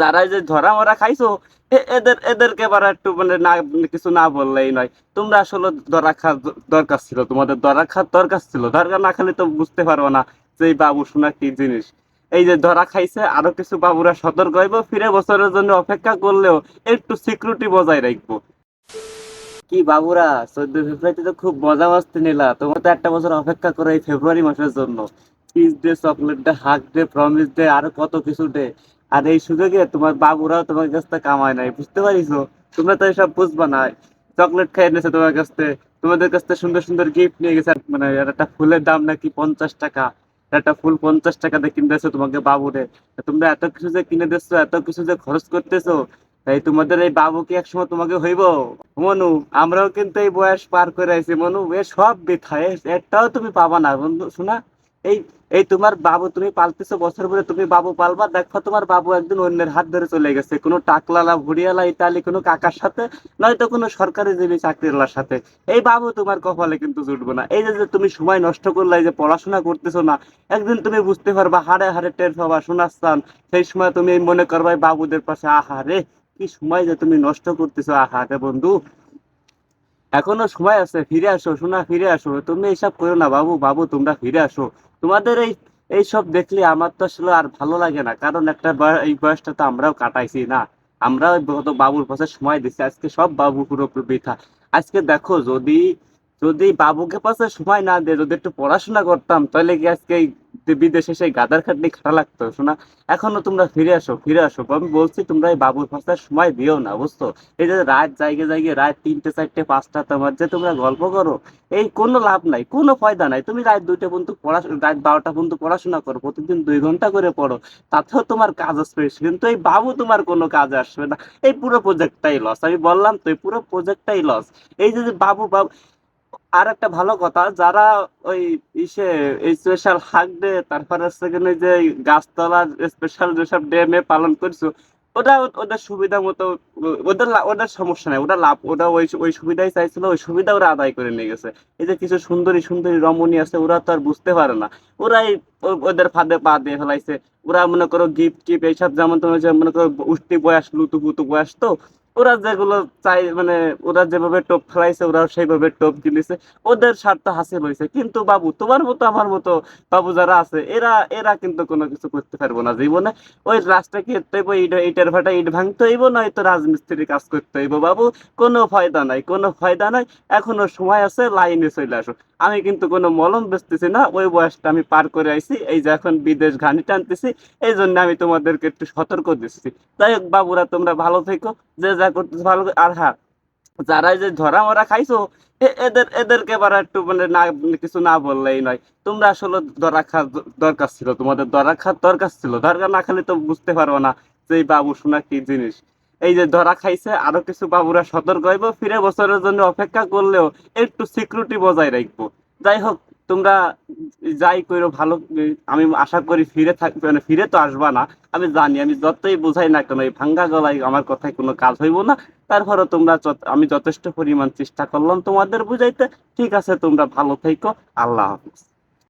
যারা যে ধরা মরা খাইছো এদের, এদেরকে এবার একটু মানে না, কিছু না বললেই নয়। তোমরা আসলে ধরা খা দরকার ছিল, তোমাদের ধরা খার দরকার ছিল। দরকার না খালি তো বুঝতে পারব না যে এই বাবু শোনা কি জিনিস। এই যে ধরা খাইছে, আরও কিছু বাবুরা সতর্ক হইব, ফিরে বছরের জন্য অপেক্ষা করলেও একটু সিকিউরিটি বজায় রাখব। কি বাবুরা, চোদ্দ ফেব্রুয়ারিতে তো খুব মজা মাস্তি নিলা। তোমার তো একটা বছর অপেক্ষা করো এই ফেব্রুয়ারি মাসের জন্য। Peace day chocolate day hug day promise day আরও কত কিছু ডে আর এই সুযোগে তোমার বাবুরাও তোমার কাছ থেকে কামায় নাই, বুঝতে পারিছো? তোমরা তো এসব বুঝবা না। চকলেট খাই এনেছে তোমার কাছ থেকে। তোমাদের কাছ থেকে সুন্দর সুন্দর গিফট নিয়ে গেছে মানে একটা ফুলের দাম নাকি পঞ্চাশ টাকা। একটা ফুল পঞ্চাশ টাকা দিয়ে কিনতেছো তোমাকে বাবুরে। তোমরা এত কিছু যে কিনে দিচ্ছ এত কিছু যে খরচ করতেছো এই তোমাদের এই বাবু কি একসময় তোমাকে হইব? মনু, আমরাও কিন্তু এই বয়স পার করে আইছি। মনু, এ সব বৃথা এটাও তুমি পাবা না। বন্ধু, শোনা এই এই তোমার বাবু, তুমি পালতেছো বছর পরে তুমি বাবু পালবা, দেখো তোমার বাবু একদিন অন্যের হাত ধরে চলে গেছে। কোনো টাকলালা, ভুড়িয়ালা, ইতালি, কোনো কাকার সাথে, নয়তো কোনো সরকারি জীবী চাকরিওয়ালার সাথে। এই বাবু তোমার কপালে কিন্তু জুটবো না। এই যে তুমি সময় নষ্ট করলে, এই যে পড়াশোনা করতেছো না, একদিন তুমি বুঝতে পারবা, হাড়ে হাড়ে টের পাবা শোনাস্তান সেই সময় তুমি মনে করবা বাবুদের পাশে, আহা রে, কি সময় যে তুমি নষ্ট করতেছো, আহা রে বন্ধু। এখনও সময় আছে, ফিরে আসো, সোনা, ফিরে আসো। তুমি এইসব করো না, বাবু বাবু, তোমরা ফিরে আসো। তোমাদের এই এইসব দেখলে আমার তো আসলে আর ভালো লাগে না, কারণ একটা এই বয়সটা তো আমরাও কাটাইছি না। আমরা বাবুর পাশে সময় দিচ্ছি আজকে সব বাবু পুরো বৃথা আজকে দেখো যদি যদি বাবুকে পাশে সময় না দিয়ে যদি একটু পড়াশোনা করতাম, তাহলে কি আজকে বিদেশে সেই গাদার খাটনি খাটা লাগতো? শোনা এখনও তোমরা ফিরে আসো ফিরে আসো। আমি বলছি, তোমরা এই বাবুর পাশে সময় দিও না, বুঝছ? এই যে রাত জায়গায় জায়গায় রাত তিনটে, চারটে, পাঁচটা, তোমার যে তোমরা গল্প করো, এই কোনো লাভ নাই, কোনো ফায়দা নাই। তুমি রাত দুইটা পর্যন্ত পড়াশোনা রাত বারোটা পর্যন্ত পড়াশোনা করো, প্রতিদিন দুই ঘণ্টা করে পড়ো, তাতেও তোমার কাজ আসবে। কিন্তু এই বাবু তোমার কোনো কাজে আসবে না। এই পুরো প্রজেক্টটাই লস আমি বললাম তো, এই পুরো প্রজেক্টটাই লস এই যে বাবু বাবু আর একটা ভালো কথা, যারা ওই ইসে, এই স্পেশাল হাক ডে তারপরে সেখানে যে এই গাছতলার স্পেশাল যেসব ডে মে পালন করছ, ওটা, ওদের সুবিধা মতো, ওদের ওদের সমস্যা নাই ওটা লাভ ওটা ওই ওই সুবিধাই চাইছিল, ওই সুবিধা ওরা আদায় করে নিয়ে গেছে। এই যে কিছু সুন্দরী সুন্দরী রমণী আছে, ওরা তো আর বুঝতে পারে না। ওরাই ওদের ফাঁদে পা দিয়ে ফেলাইছে। ওরা মনে করো গিফট টিপ এইসব যেমন তোমার মনে করো উষ্টি বয়স লুতু পুতু বয়স তো ওরা যেগুলো চাই মানে ওরা যেভাবে টোপ ফেলাইছে ওরা সেইভাবে টোপ গিলিছে ওদের স্বার্থ হাসিল হয়েছে কিন্তু বাবু, তোমার মতো, আমার মতো বাবু যারা আছে, এরা এরা কিন্তু কোনো কিছু করতে পারব না জীবনে। ওই রাস্তাকে হইব ইট, ইটের ভাটা ইট ভাঙতে হইব নয়তো রাজমিস্ত্রি কাজ করতে হইব? বাবু, কোনো ফায়দা নাই, কোনো ফায়দা নাই। এখনও সময় আছে, লাইনে চলে আসো। আমি কিন্তু কোনো মলম বেচতেছি না, ওই বয়সটা আমি পার করে আইছি, এই যে এখন বিদেশ ঘানি টানতেছি, এই জন্য আমি তোমাদেরকে একটু সতর্ক দিচ্ছি। যাই হোক বাবুরা, তোমরা ভালো থেকো, যে যা করতেছো ভালো আর হ্যাঁ যারা যে ধরা মরা খাইছো এদের এদেরকে এবার একটু মানে না কিছু না বললেই নয়। তোমরা আসলে ধরা খা দরকার ছিল, তোমাদের ধরা খার দরকার ছিল। দরকার না খালি তো বুঝতে পারব না যে বাবু শোনা কি জিনিস। এই যে ধরা খাইছে, আরও কিছু বাবুরা সতর্ক হইব, ফিরে বছরের জন্য অপেক্ষা করলেও একটু সিকিউরিটি বজায় রাখব। যাই হোক, তোমরা যাই করো, ভালো, আমি আশা করি ফিরে থাকবে মানে ফিরে তো আসবা না, আমি জানি, আমি যতই বোঝাই না কেন, এই ভাঙ্গা গলায় আমার কথায় কোনো কাজ হইব না। তারপরে তোমরা আমি যথেষ্ট পরিমাণ চেষ্টা করলাম তোমাদের বুঝাইতে। ঠিক আছে, তোমরা ভালো থেকো, আল্লাহ হাফিজ।